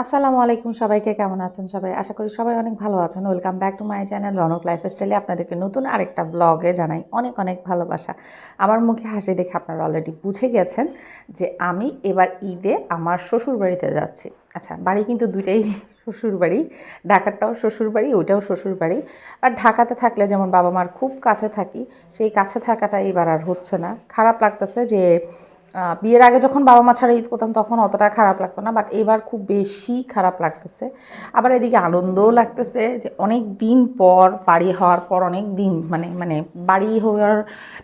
আসসালামু আলাইকুম সবাইকে, কেমন আছেন সবাই? আশা করি সবাই অনেক ভালো আছেন। Welcome back to my channel Raunak life স্টাইলে আপনাদেরকে নতুন আরেকটা ব্লগে জানাই অনেক অনেক ভালোবাসা। আমার মুখে হাসি দেখে আপনারা অলরেডি বুঝে গেছেন যে আমি এবার ঈদে আমার শ্বশুর বাড়িতে যাচ্ছি। আচ্ছা বাড়ি কিন্তু দুইটাই শ্বশুর বাড়ি ঢাকারটাও শ্বশুর বাড়ি ওইটাও শ্বশুর বাড়ি আর ঢাকাতে থাকলে যেমন বাবা মার খুব কাছে থাকি, সেই কাছে থাকাটা এবার আর হচ্ছে না। খারাপ লাগতেছে যে বিয়ের আগে যখন বাবা মা ছাড়া ঈদ করতাম, তখন অতটা খারাপ লাগতো না বাট এবার খুব বেশি খারাপ লাগতেছে। আবার এদিকে আনন্দও লাগতেছে যে অনেক দিন পর, বাড়ি হওয়ার পর, অনেক দিন মানে মানে বাড়ি হওয়ার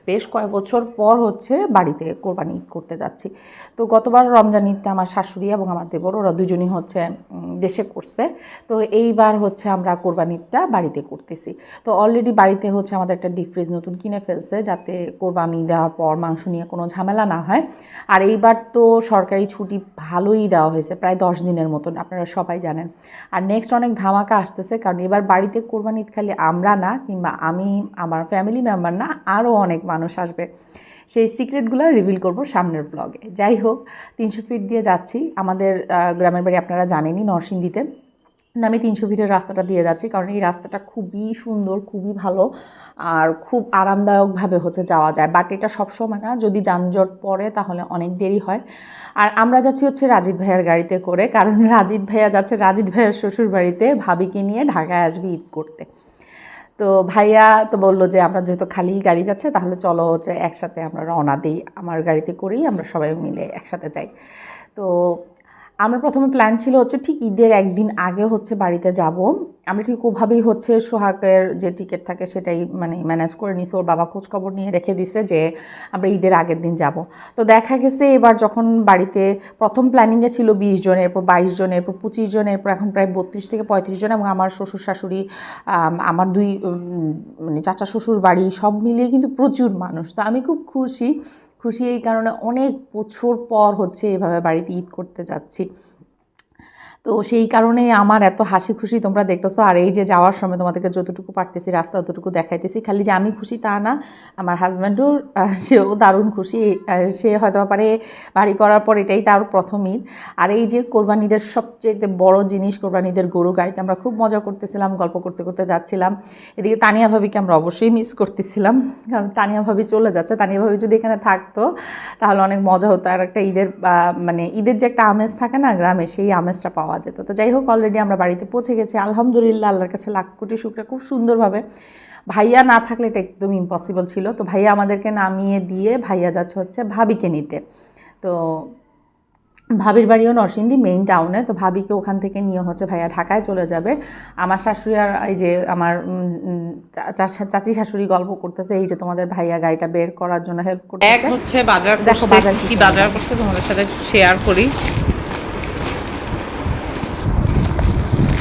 বেশ কয়েক বছর পর হচ্ছে বাড়িতে কোরবানি ঈদ করতে যাচ্ছি। তো গতবার রমজান ঈদটা আমার শাশুড়ি এবং আমার দেবর, ওরা দুজনই হচ্ছে দেশে করছে। তো এইবার হচ্ছে আমরা কোরবানি ঈদটা বাড়িতে করতেছি। তো অলরেডি বাড়িতে হচ্ছে আমাদের একটা ডিপ ফ্রিজ নতুন কিনে ফেলছে, যাতে কোরবানি দেওয়ার পর মাংস নিয়ে কোনো ঝামেলা না হয়। আর এইবার তো সরকারি ছুটি ভালোই দেওয়া হয়েছে, প্রায় দশ দিনের মতন, আপনারা সবাই জানেন। আর নেক্সট অনেক ধামাকা আসতেছে, কারণ এবার বাড়িতে কোরবানি ঈদ খালি আমরা না, কিংবা আমি, আমার ফ্যামিলি মেম্বার না, আরও অনেক মানুষ আসবে। সেই সিক্রেটগুলো রিভিল করব সামনের ব্লগে যাই হোক, তিনশো ফিট দিয়ে যাচ্ছি। আমাদের গ্রামের বাড়ি আপনারা জানেনই, নরসিংদীতে। আমি তিনশো ফিটের রাস্তাটা দিয়ে যাচ্ছি, কারণ এই রাস্তাটা খুবই সুন্দর, খুবই ভালো আর খুব আরামদায়কভাবে হচ্ছে যাওয়া যায়। বাট এটা সবসময় না, যদি যানজট পড়ে তাহলে অনেক দেরি হয়। আর আমরা যাচ্ছি হচ্ছে রাজিদ ভাইয়ার গাড়িতে করে, কারণ রাজিদ ভাইয়া যাচ্ছে রাজিদ ভাইয়ার শ্বশুর বাড়িতে ভাবিকে নিয়ে ঢাকায় আসবে ঈদ করতে। তো ভাইয়া তো বলল যে, আমরা যেহেতু খালি গাড়ি যাচ্ছে, তাহলে চলো হচ্ছে একসাথে আমরা রওনা দিই। আমার গাড়িতে করেই আমরা সবাই মিলে একসাথে যাই। তো আমরা প্রথমে প্ল্যান ছিল হচ্ছে ঠিক ঈদের একদিন আগে হচ্ছে বাড়িতে যাব। আমরা ঠিক ওভাবেই হচ্ছে সোহাগের যে টিকিট থাকে সেটাই মানে ম্যানেজ করে নিছে। ওর বাবা খোঁজখবর নিয়ে রেখে দিছে যে আমরা ঈদের আগের দিন যাব। তো দেখা গেছে এবার যখন বাড়িতে প্রথম প্ল্যানিংয়ে ছিল বিশ জন এরপর বাইশ জন এরপর পঁচিশ জন এরপর এখন প্রায় বত্রিশ থেকে পঁয়ত্রিশ জন এবং আমার শ্বশুর শাশুড়ি আমার দুই মানে চাচা শ্বশুর বাড়ি সব মিলিয়ে কিন্তু প্রচুর মানুষ। তো আমি খুব খুশি খুশি। এই কারণে অনেক বছর পর হচ্ছে এভাবে বাড়িতে ঈদ করতে যাচ্ছি। তো সেই কারণে আমার এত হাসি খুশি তোমরা দেখতেছো। আর এই যে যাওয়ার সময় তোমাদেরকে যতটুকু পারতেছি, রাস্তা অতটুকু দেখাইতেছি। খালি যে আমি খুশি তা না, আমার হাজব্যান্ডও সেও দারুণ খুশি। সে হয়তো পারে বাড়ি করার পর এটাই তার প্রথম ঈদ। আর এই যে কোরবানিদের সবচেয়ে বড় জিনিস কোরবানিদের গরু গাড়িতে আমরা খুব মজা করতেছিলাম, গল্প করতে করতে যাচ্ছিলাম। এদিকে তানিয়া ভাবিকে আমরা অবশ্যই মিস করতেছিলাম। কারণ তানিয়া ভাবি চলে যাচ্ছে। তানিয়া ভাবি যদি এখানে থাকতো, তাহলে অনেক মজা হতো। আর একটা ঈদের মানে ঈদের যে একটা আমেজ থাকে না, গ্রামে, সেই আমেজটা পাওয়া যেত। তো যাই হোক অলরেডি আমরা বাড়িতে পৌঁছে গেছি। আলহামদুলিল্লাহ আল্লাহর কাছে লাখ কোটি শুক্রিয়া খুব সুন্দরভাবে। ভাইয়া না থাকলে এটা একদম ইম্পসিবল ছিল। তো ভাইয়া আমাদেরকে নামিয়ে দিয়ে ভাইয়া যাচ্ছে হচ্ছে ভাবিকে নিতে। তো ভাবির বাড়িও নরসিংদী মেইন টাউনে তো ভাবিকে ওখান থেকে নিয়ে হচ্ছে ভাইয়া ঢাকায় চলে যাবে। আমার শাশুড়ি আর এই যে আমার চাচি শাশুড়ি গল্প করতেছে এই যে তোমাদের ভাইয়া গাড়িটা বের করার জন্য হেল্প এক হচ্ছে বাজার দেখো বাজার কি বাজার করছে তোমাদের সাথে শেয়ার করি।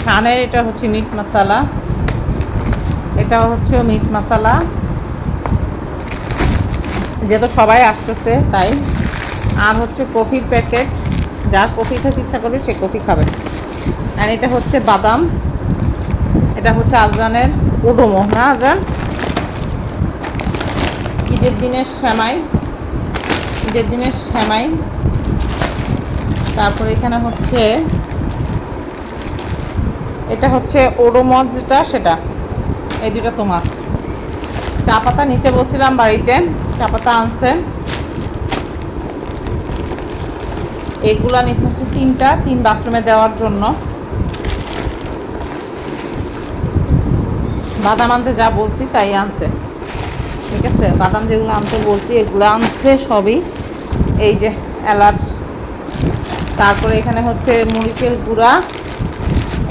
খানের এটা হচ্ছে মিট মশলা এটা হচ্ছে মিট মশলা যেহেতু সবাই আসতেছে, তাই। আর হচ্ছে কফির প্যাকেট যার কফি খেতে ইচ্ছা করবে, সে কফি খাবে। আর এটা হচ্ছে বাদাম। এটা হচ্ছে আজরানের ওডোমো না আজরান ঈদের দিনের শ্যামাই ঈদের দিনের শ্যামাই তারপর এখানে হচ্ছে এটা হচ্ছে ওডোমজ যেটা, সেটা। এই দুটা তোমার। চা পাতা নিতে বলছিলাম বাড়িতে, চা পাতা আনছে। এগুলা নিচ্ছে হচ্ছে তিনটা, তিন বাথরুমে দেওয়ার জন্য। বাদাম আনতে যা বলছি, তাই আনছে। ঠিক আছে? বাদাম যেগুলো আনতে বলছি, এগুলো আনছে সবই। এই যে এলাচ। তারপরে এখানে হচ্ছে মরিচের গুঁড়া।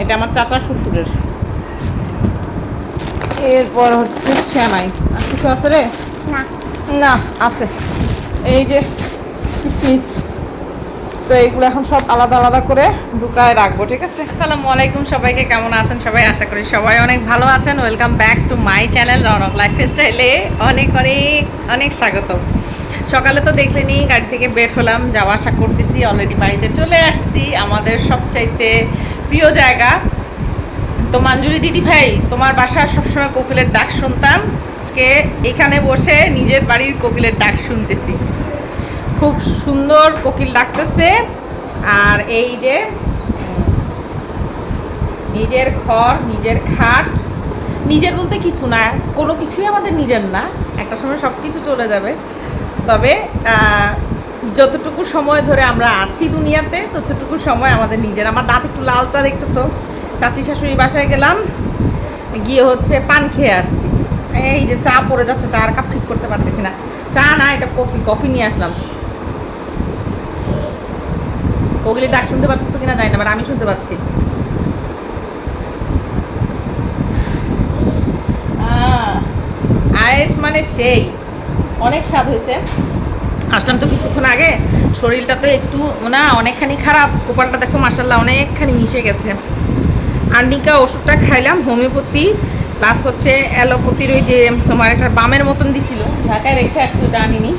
এটা আমার চাচা শ্বশুরের। এরপর হচ্ছে শ্যামাই। আর কিছু আছে রে? না। না আছে। এই যে কিসমিস। তো এইগুলো এখন সব আলাদা আলাদা করে ঢুকায় রাখব ঠিক আছে? আসসালামু আলাইকুম সবাইকে কেমন আছেন সবাই? আশা করি সবাই অনেক ভালো আছেন। Welcome back to my channel Raunak life স্টাইলে অনেক অনেক অনেক স্বাগত সকালে তো দেখলে দেখলেনি, গাড়ি থেকে বের হলাম, যাওয়া আসা করতেছি অলরেডি বাড়িতে চলে আসছি। আমাদের সবচাইতে প্রিয় জায়গা। তো মঞ্জুরি দিদি ভাই, তোমার বাসার সবসময় কোকিলের ডাক শুনতাম। আজকে এখানে বসে নিজের বাড়ির কোকিলের ডাক শুনতেছি। খুব সুন্দর কোকিল ডাকতেছে। আর এই যে, নিজের ঘর, নিজের খাট, নিজের বলতে কিছু না, কোনো কিছুই আমাদের নিজের না। একটা সময় সব কিছু চলে যাবে। তবে যতটুকু সময় ধরে আমরা আছি দুনিয়াতে, ততটুকু সময় আমাদের নিজের। আমার দাঁত একটু লাল চা দেখতেছো। চাচি শাশুড়ি বাসায় গেলাম, গিয়ে হচ্ছে পান খেয়ে আসছি। এই যে চা পড়ে যাচ্ছে, চা আর কাপ ঠিক করতে পারতেছি না। চা না, এটা কফি কফি নিয়ে আসলাম। ওগুলি ডাক শুনতে পারতেছো কিনা জানি না বাট আমি শুনতে পাচ্ছি। আয়েস মানে সেই। অনেক স্বাদ হয়েছে। আসলাম তো কিছুক্ষণ আগে। শরীরটা তো একটু, না, অনেকখানি খারাপ। কপালটা দেখো মাসাল্লাহ অনেকখানি মিশে গেছে। আর্নিকা ওষুধটা খাইলাম, হোমিওপ্যাথি, প্লাস হচ্ছে অ্যালোপ্যাথির ওই যে তোমার একটা বামের মতন দিছিল, ঢাকায় রেখে আসছি ওটা আনিনি।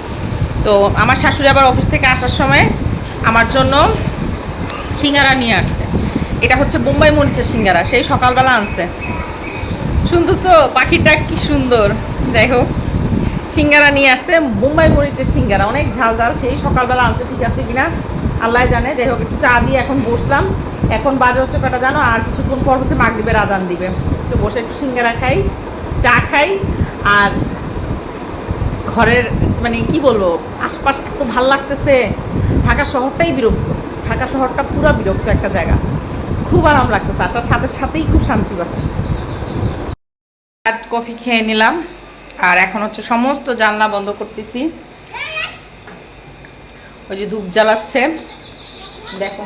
তো আমার শাশুড়ি আবার অফিস থেকে আসার সময় আমার জন্য সিঙ্গারা নিয়ে আসছে। এটা হচ্ছে বোম্বাই মরিচের সিঙ্গারা, সেই সকালবেলা আনছে। শুনতেছো? পাখিটা কি সুন্দর। যাই হোক। সিঙ্গারা নিয়ে আসছে, মুম্বাই মরিচের সিঙ্গারা। অনেক ঝাল ঝাল, সেই সকালবেলা আনছে, ঠিক আছে কিনা? আল্লাহ জানে। যাই হোক, একটু চা দিয়ে এখন বসলাম। এখন বাজে হচ্ছে কটা জানো? আর কিছুক্ষণ পর হচ্ছে মাগরিবের আজান দিবে। তো বসে একটু সিঙ্গারা খাই, চা খাই। আর ঘরের মানে কি বলব, আশপাশ এত ভালো লাগতেছে। ঢাকা শহরটাই বিরক্ত। ঢাকা শহরটা পুরো বিরক্ত একটা জায়গা। খুব আরাম লাগতেছে। আসার সাথে সাথেই খুব শান্তি পাচ্ছি। কফি খেয়ে নিলাম। আর এখন হচ্ছে সমস্ত জানলা বন্ধ করতেছি। ওই যে ধূপ জ্বালাচ্ছে। দেখো।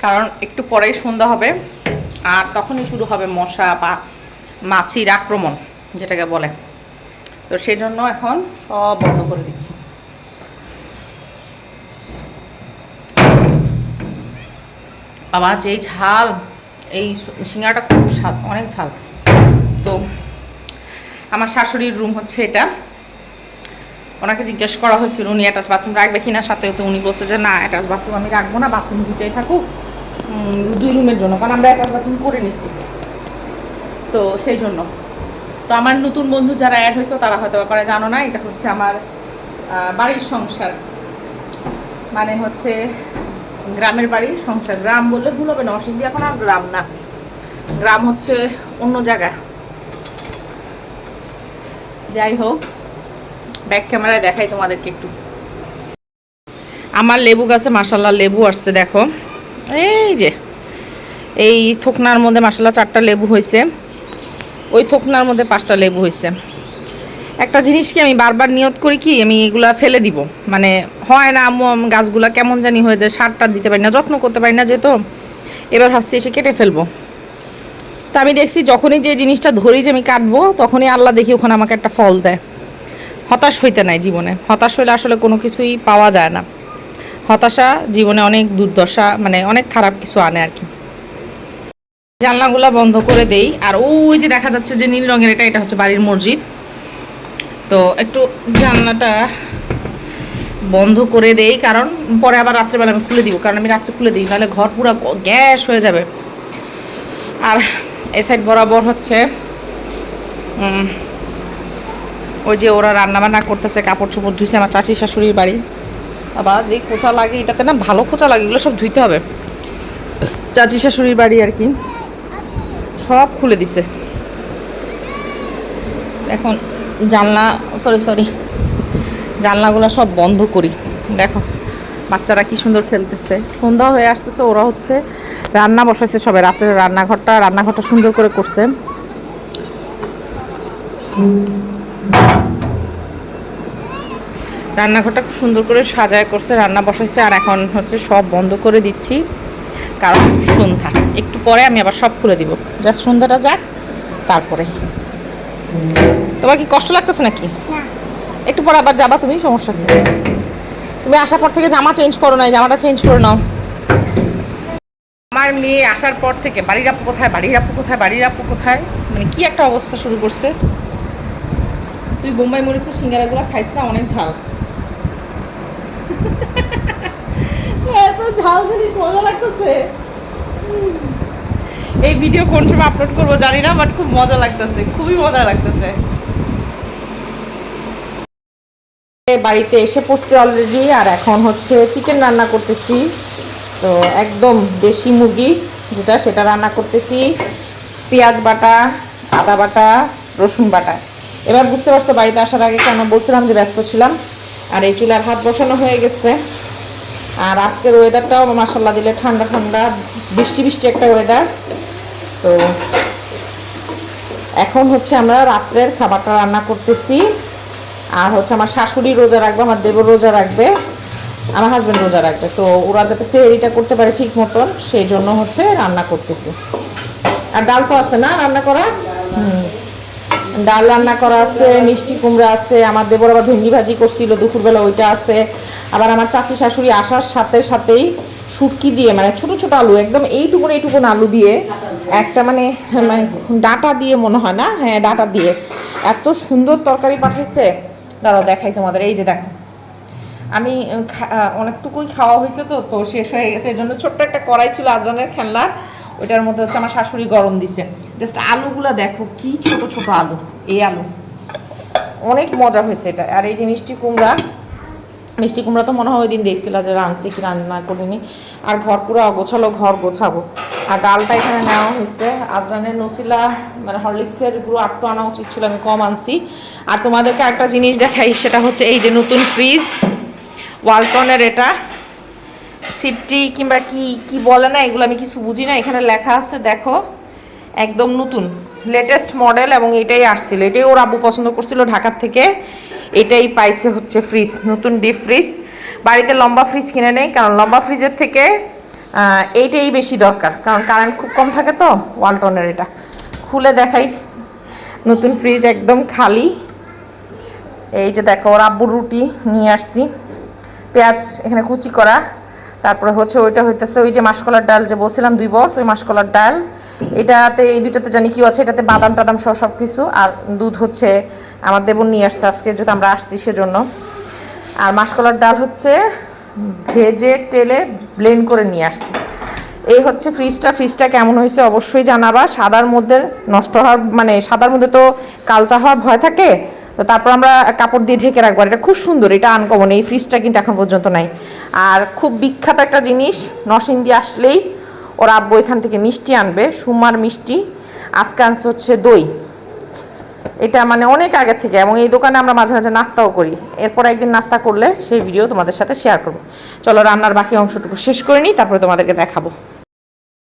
কারণ একটু পরেই সন্ধ্যা হবে। আর তখনই শুরু হবে মশা বা মাছির আক্রমণ, যেটাকে বলে। তো সেই জন্য এখন সব বন্ধ করে দিচ্ছি। বাবা, যেই ঝাল, এই সিঙ্গাটা খুব অনেক ঝাল। তো আমার শাশুড়ির রুম হচ্ছে এটা। ওনাকে জিজ্ঞেস করা হয়েছিল, উনি অ্যাটাচ বাথরুম রাখবে কিনা? সাথে তো উনি বলছে যে, না অ্যাটাচ বাথরুম আমি রাখব না বাথরুম দুটোই থাকুক দুই রুমের জন্য, কারণ আমরা অ্যাটাচ বাথরুম করে নিচ্ছি তো সেই জন্য। তো আমার নতুন বন্ধু যারা অ্যাড হয়েছে, তারা হয়তো ব্যাপারে জানো না, এটা হচ্ছে আমার বাড়ির সংসার। মানে হচ্ছে গ্রামের বাড়ির সংসার। গ্রাম বললে ভুল হবে না, অসুবিধা এখন আর গ্রাম না। গ্রাম হচ্ছে অন্য জায়গা যাই হোক ব্যাক ক্যামেরায় দেখাই তোমাদেরকে একটু। আমার লেবু গাছে মাসাল্লাহ লেবু আসছে, দেখো। এই যে, এই থোকনার মধ্যে মাসাল্লাহ চারটা লেবু হয়েছে ওই থোকনার মধ্যে পাঁচটা লেবু হয়েছে একটা জিনিস কি আমি বারবার নিয়ত করি কি, আমি এগুলা ফেলে দিব। মানে হয় না গাছগুলা কেমন জানি হয়ে যায়, সারটা দিতে পারি না, যত্ন করতে পারি না যেহেতু। এবার ভাবছি এসে কেটে ফেলব। তা আমি দেখছি যখনই যে জিনিসটা ধরি যে আমি কাটবো, তখনই আল্লাহ দেখি ওখানে আমাকে একটা ফল দেয়। হতাশ হইতে নাই জীবনে। হতাশ হইলে আসলে কোনো কিছুই পাওয়া যায় না। হতাশা জীবনে অনেক দুর্দশা মানে অনেক খারাপ কিছু আনে আর কি। জানলাগুলা বন্ধ করে দেই। আর ওই যে দেখা যাচ্ছে যে নীল রঙের এটা এটা হচ্ছে বাড়ির মসজিদ। তো একটু জানলাটা বন্ধ করে দেই, কারণ পরে আবার রাত্রেবেলা আমি খুলে দিব, কারণ আমি রাত্রে খুলে দিই, নাহলে ঘর পুরো গ্যাস হয়ে যাবে। আর এ সাইড বরাবর হচ্ছে ওই যে ওরা রান্না বান্না করতেছে কাপড় চোপড় ধুইছে আমার চাচি শাশুড়ির বাড়ি। আবার যে খোঁচা লাগে এটাতে না ভালো খোঁচা লাগে, এগুলো সব ধুইতে হবে। চাচি শাশুড়ির বাড়ি আর কি। সব খুলে দিছে। এখন জানলা সরি সরি জানলাগুলো সব বন্ধ করি। দেখো। বাচ্চারা কি সুন্দর খেলতেছে। সন্ধ্যা হয়ে আসতেছে ওরা হচ্ছে রান্না বসাইছে সবাই। রাতের রান্নাঘরটা রান্নাঘরটা সুন্দর করে করছে। রান্নাঘরটা খুব সুন্দর করে সাজায় করছে রান্না বসাইছে আর এখন হচ্ছে সব বন্ধ করে দিচ্ছি। কারণ সন্ধ্যা। একটু পরে আমি আবার সব খুলে দিব। জাস্ট সন্ধ্যাটা যাক তারপরে। তোমার কি কষ্ট লাগতেছে নাকি? একটু পরে আবার যাবা তুমি সমস্যা কি? তুমি আসার পর থেকে জামা চেঞ্জ করো না এই জামাটা চেঞ্জ করে নাও। আমার মেয়ে আসার পর থেকে বাড়ির আপু কোথায় বাড়ির আপু কোথায় বাড়ির আপু কোথায়? মানে কি একটা অবস্থা শুরু করছে? তুই বোম্বাই মরিচের সিঙ্গারাগুলো খাইস না অনেক ঝাল। এত ঝাল জিনিস মজা লাগতেছে। এই ভিডিও কোন সময় আপলোড করব জানি না বাট খুব মজা লাগতেছে খুবই মজা লাগতেছে। বাড়িতে এসে পড়ছে অলরেডি আর এখন হচ্ছে চিকেন রান্না করতেছি। তো একদম দেশি মুরগি, যেটা সেটা রান্না করতেছি। পেঁয়াজ বাটা, আদা বাটা, রসুন বাটা। এবার বুঝতে পারছ, বাড়িতে আসার আগে কেন বলছিলাম যে ব্যস্ত ছিলাম, আর এই চুলার হাত বসানো হয়ে গেছে। আর আজকের ওয়েদারটাও মাসাল্লাহ দিলে ঠান্ডা ঠান্ডা, বৃষ্টি বৃষ্টি একটা ওয়েদার তো এখন হচ্ছে আমরা রাত্রের খাবারটা রান্না করতেছি। আর হচ্ছে আমার শাশুড়ি রোজা রাখবে, আমার দেবর রোজা রাখবে, আমার হাজব্যান্ড রোজা রাখবে। তো ওরা যাতে সেরিটা করতে পারে ঠিক মতন, সেই জন্য হচ্ছে রান্না করতেছি। আর ডাল তো আছে না রান্না করা? হুম। ডাল রান্না করা আছে, মিষ্টি কুমড়া আছে, আমার দেবর আবার ভেন্ডি ভাজি করছিল, দুপুরবেলা ওইটা আছে। আবার আমার চাচি শাশুড়ি আসার সাথে সাথেই শুটকি দিয়ে মানে ছোট ছোট আলু, একদম এইটুকুন এইটুকুন আলু দিয়ে একটা মানে মানে ডাটা দিয়ে মনে হয় না? হ্যাঁ ডাটা দিয়ে। এত সুন্দর তরকারি পাঠাইছে। দাঁড়াও, দেখাই তোমাদের। এই যে দেখো, আমি অনেকটুকুই খাওয়া হয়েছে তো তো শেষ হয়ে গেছে। এই জন্য ছোট্ট একটা কড়াই ছিল আজানের খেলনার ওইটার মধ্যে হচ্ছে আমার শাশুড়ি গরম দিছে। জাস্ট আলুগুলো দেখো, কি ছোট ছোট আলু, এই আলু। অনেক মজা হয়েছে এটা। আর এই যে মিষ্টি কুমড়া মিষ্টি কুমড়া তো মনে হয় ওই দিন দেখছিল যে রাঁধছি কি রান্না করিনি। আর ঘর পুরো অগোছালো, ঘর গোছাবো। আর ডালটা এখানে নেওয়া হয়েছে। আজরানের নসিলা মানে হরলিক্সের পুরো আটটু আনা উচিত ছিল, আমি কম আনছি। আর তোমাদেরকে একটা জিনিস দেখাই, সেটা হচ্ছে এই যে নতুন ফ্রিজ, ওয়ালটনের এটা। সিপটি কিংবা কি কি বলে না, এগুলো আমি কিছু বুঝি না, এখানে লেখা আছে, দেখো। একদম নতুন লেটেস্ট মডেল এবং এটাই আসছিল। এটাই ওর আব্বু পছন্দ করছিল ঢাকার থেকে। এটাই পাইছে হচ্ছে ফ্রিজ নতুন ডিপ ফ্রিজ বাড়িতে লম্বা ফ্রিজ কিনে নেই, কারণ লম্বা ফ্রিজের থেকে এইটাই বেশি দরকার। কারণ কারেন্ট খুব কম থাকে তো ওয়ালটনের এটা। খুলে দেখাই। নতুন ফ্রিজ একদম খালি। এই যে দেখো, ওর আব্বুর রুটি নিয়ে আসছি। পেঁয়াজ এখানে কুচি করা। তারপরে হচ্ছে ওইটা হইতেছে ওই যে মাসকলার ডাল যে বলছিলাম, দুই বক্স ওই মাসকলার ডাল। এটাতে, এই দুইটাতে জানি কি আছে, এটাতে বাদাম টাদাম সহ সব কিছু আর দুধ হচ্ছে আমার দেবন নিয়ে আসছে আজকে, যেহেতু আমরা আসছি সেজন্য। আর মাসকলার ডাল হচ্ছে ভেজে টেলে ব্লেন্ড করে নিয়ে আসছি। এই হচ্ছে ফ্রিজটা ফ্রিজটা কেমন হয়েছে অবশ্যই জানাবা। সাদার মধ্যে নষ্ট হওয়ার মানে সাদার মধ্যে তো কালচা হওয়ার ভয় থাকে, তো তারপর আমরা কাপড় দিয়ে ঢেকে রাখব। এটা খুব সুন্দর, এটা আনকমন এই ফ্রিজটা কিন্তু এখন পর্যন্ত নাই। আর খুব বিখ্যাত একটা জিনিস নরসিংদী আসলেই ওর আব্বু এখান থেকে মিষ্টি আনবে, সুমার মিষ্টি। আজকে আনছে হচ্ছে দই। এটা মানে অনেক আগে থেকে, এবং এই দোকানে আমরা মাঝে মাঝে নাস্তাও করি। এরপর একদিন নাস্তা করলে সেই ভিডিও তোমাদের সাথে শেয়ার করব। চলো, রান্নার বাকি অংশটুকু শেষ করে নিই, তারপরে তোমাদেরকে দেখাবো।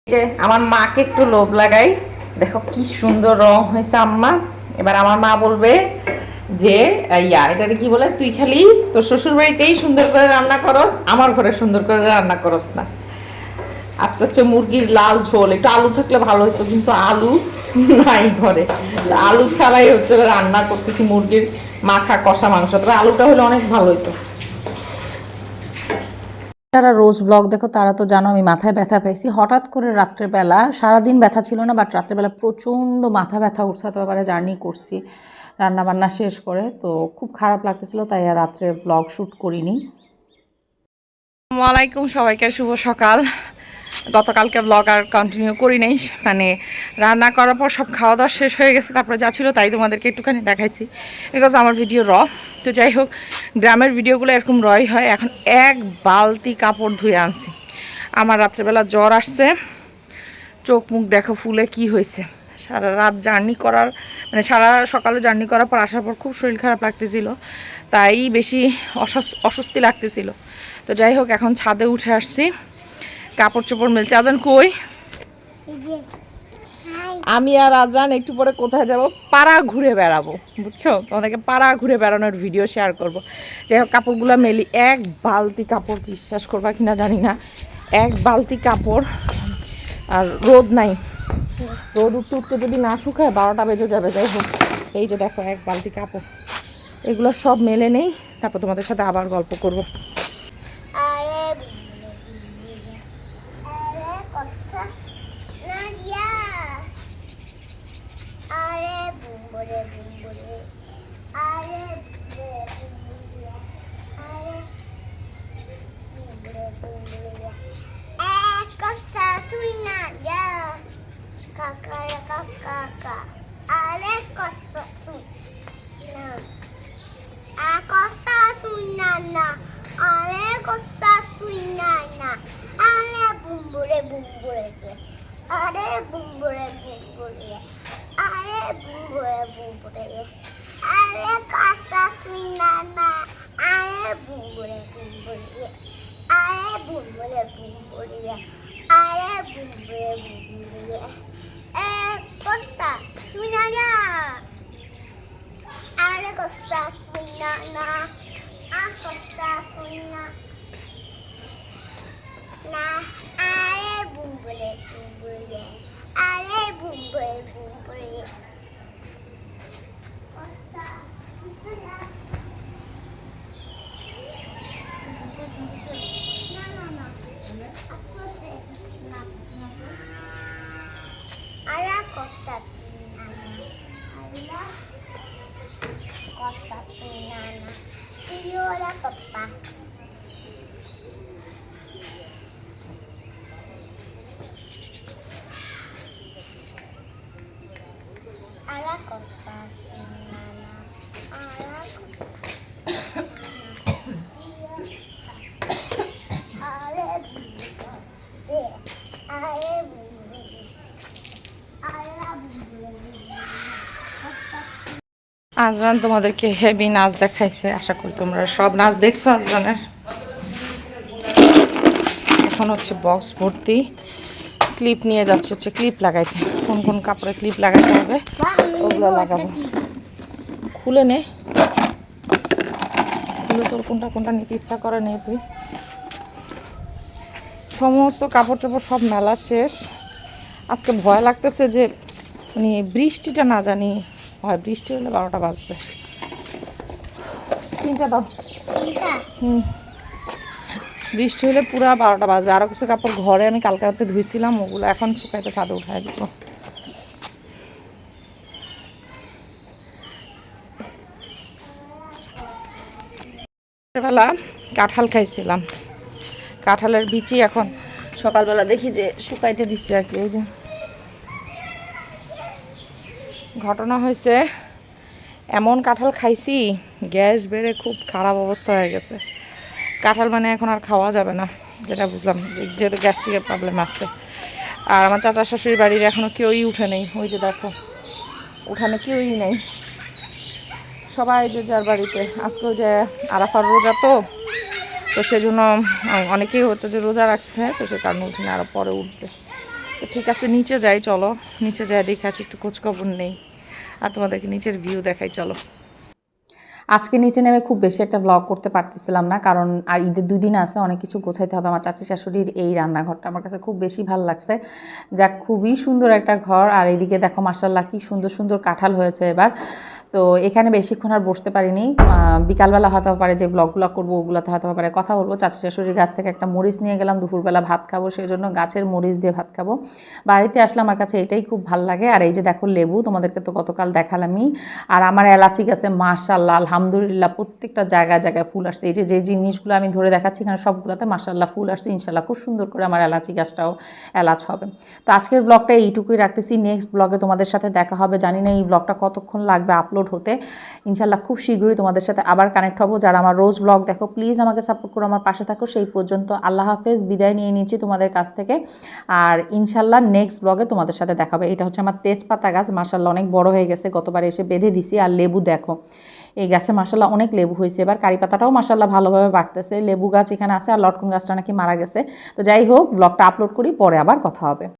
যে আমার মাকে একটু লোভ লাগাই। দেখো কি সুন্দর রং হয়েছে আম্মা। এবার আমার মা বলবে যে, ইয়া এটাকে কি বলে? তুই খালি তোর শ্বশুর বাড়িতেই সুন্দর করে রান্না করস, আমার ঘরে সুন্দর করে রান্না করস না। আজকে হচ্ছে মুরগির লাল ঝোল একটু আলু থাকলে ভালো হতো কিন্তু আলু নাই ঘরে। আলু ছাড়াই হচ্ছে রান্না করতেছি মুরগির মাখা কষা মাংস তবে আলুটা হলে অনেক ভালো হতো যারা রোজ ব্লগ দেখো তারা তো জানো আমি মাথায় ব্যথা পাইছি। হঠাৎ করে রাত্রেবেলা সারাদিন ব্যথা ছিল না বাট রাত্রেবেলা প্রচণ্ড মাথা ব্যথা উঠছে তো ব্যাপারে জার্নি করছি রান্না বান্না শেষ করে তো খুব খারাপ লাগতেছিল তাই আর রাত্রে ব্লগ শ্যুট করিনি। আসসালামাইকুম সবাইকে শুভ সকাল। গতকালকে ব্লগ আর কন্টিনিউ করি নাই মানে রান্না করার পর সব খাওয়া দাওয়া শেষ হয়ে গেছে, তারপরে যা ছিল তাই তোমাদেরকে একটুখানি দেখাইছি। বিকজ আমার ভিডিও র তো যাই হোক, গ্রামের ভিডিওগুলো এরকম রই হয়, এখন এক বালতি কাপড় ধুয়ে আনছি। আমার রাত্রেবেলা জ্বর আসছে, চোখ মুখ দেখো ফুলে কি হয়েছে। সারা রাত জার্নি করার মানে সারা সকালে জার্নি করার পর আসার পর খুব শরীর খারাপ লাগতেছিল, তাই বেশি অস্বস- অস্বস্তি লাগতেছিল। তো যাই হোক, এখন ছাদে উঠে আসছি। কাপড় চোপড় মেলছে। আজান কই? আমি আর আজান একটু পরে কোথায় যাব? পাড়া ঘুরে বেড়াবো, বুঝছ? তোমাদেরকে পাড়া ঘুরে বেড়ানোর ভিডিও শেয়ার করব। যাই হোক, কাপড়গুলো মেলি। এক বালতি কাপড় বিশ্বাস করবা কিনা জানি না। এক বালতি কাপড়। আর রোদ নাই। রোদ উঠতে উঠতে যদি না শুকায়, বারোটা বেজে যাবে। যাই হোক, এই যে দেখো, এক বালতি কাপড়। এগুলো সব মেলে নেই। তারপর তোমাদের সাথে আবার গল্প করব। আজরান তোমাদেরকে হেভি নাচ দেখাইছে, আশা করি তোমরা সব নাচ দেখছ আজরানের। এখন হচ্ছে বক্স ভর্তি। ক্লিপ নিয়ে যাচ্ছে হচ্ছে ক্লিপ লাগাইতে। কোন কোন কাপড়ে ক্লিপ লাগাইতে হবে, ওগুলো লাগাবো। খুলে নে। খুলে তোর কোনটা কোনটা নিতে ইচ্ছা করে নে তুই। সমস্ত কাপড় চোপড় সব মেলা শেষ। আজকে ভয় লাগতেছে যে মানে বৃষ্টিটা না জানি হয় বৃষ্টি হলে বারোটা বাজবে। তিনটা দাও। হুম। বৃষ্টি হলে পুরো বারোটা বাজবে। আরও কিছু কাপড় ঘরে আমি কালকে রাতে ধুইছিলাম ওগুলো এখন শুকাইতে ছাদে উঠাই দিব। বেলা কাঁঠাল খাইছিলাম। কাঁঠালের বিচি এখন সকালবেলা দেখি যে শুকাইতে দিচ্ছে আর কি এই যে। ঘটনা হয়েছে, এমন কাঁঠাল খাইছি, গ্যাস বেড়ে খুব খারাপ অবস্থা হয়ে গেছে। কাঁঠাল মানে এখন আর খাওয়া যাবে না, যেটা বুঝলাম, যেহেতু গ্যাস্ট্রিকের প্রবলেম আছে। আর আমার চাচা শাশুড়ির বাড়ির এখনও কেউই উঠে নেই, ওই যে দেখো, উঠানে কেউই নেই। সবাই যে যার বাড়িতে, আজকেও যে আরাফার রোজা তো তো সেজন্য অনেকেই হচ্ছে যে রোজা রাখছে, তো সে কারণে উঠে না আরও পরে উঠবে। তো ঠিক আছে, নিচে যাই, চলো। নিচে যাই, দেখে আসি, একটু খোঁজখবর নেই। আর তোমাদেরকে নিচের ভিউ দেখাই, চলো। আজকে নিচে নেমে খুব বেশি একটা ব্লগ করতে পারতেছিলাম না, কারণ আর ঈদের দুই দিন আছে, অনেক কিছু গোছাইতে হবে। আমার চাচি শাশুড়ির এই রান্নাঘরটা আমার কাছে খুব বেশি ভালো লাগছে। যা খুবই সুন্দর একটা ঘর। আর এইদিকে দেখো মার্শাল্লাহ কি সুন্দর সুন্দর কাঁঠাল হয়েছে এবার। তো এখানে বেশিক্ষণ আর বসতে পারিনি। বিকালবেলা হতে পারে যে ব্লগগুলো করব, ওগুলোতে হতে পারে কথা বলব। চাচি শাশুড়ির গাছ থেকে একটা মরিচ নিয়ে গেলাম, দুপুরবেলা ভাত খাব সেই জন্য গাছের মরিচ দিয়ে ভাত খাব। বাড়িতে আসলে আমার কাছে এটাই খুব ভালো লাগে। আর এই যে দেখো লেবু, তোমাদেরকে তো গতকাল দেখালামই। আর আমার এলাচি গাছে মাশাল্লাহ আলহামদুলিল্লাহ প্রত্যেকটা জায়গায় জায়গায় ফুল আসছে। এই যে যে জিনিসগুলো আমি ধরে দেখাচ্ছি এখানে সবগুলোতে মাশাল্লাহ ফুল আসছে। ইনশাল্লাহ খুব সুন্দর করে আমার এলাচি গাছটাও এলাচ হবে। তো আজকের ব্লগটা এইটুকুই রাখতেছি। নেক্সট ব্লগে তোমাদের সাথে দেখা হবে। জানি না এই ব্লগটা কতক্ষণ লাগবে আপলোড হতে। ইনশাল্লাহ খুব শীঘ্রই তোমাদের সাথে আবার কানেক্ট হব। যারা আমার রোজ ব্লগ দেখো প্লিজ আমাকে সাপোর্ট করো, আমার পাশে থাকো। সেই পর্যন্ত আল্লাহ হাফেজ, বিদায় নিয়ে নিচ্ছি তোমাদের কাছ থেকে। আর ইনশাল্লাহ নেক্সট ব্লগে তোমাদের সাথে দেখাবে এটা হচ্ছে আমার তেজপাতা গাছ। মার্শাল্লাহ অনেক বড় হয়ে গেছে। গতবার এসে বেঁধে দিছি। আর লেবু দেখো, এই গাছে মার্শাল্লাহ অনেক লেবু হয়েছে। এবার কারি পাতাটাও মার্শাল্লাহ ভালোভাবে বাড়তেছে। লেবু গাছ এখানে আছে আর লটকন গাছটা নাকি মারা গেছে। তো যাই হোক ব্লগটা আপলোড করি, পরে আবার কথা হবে।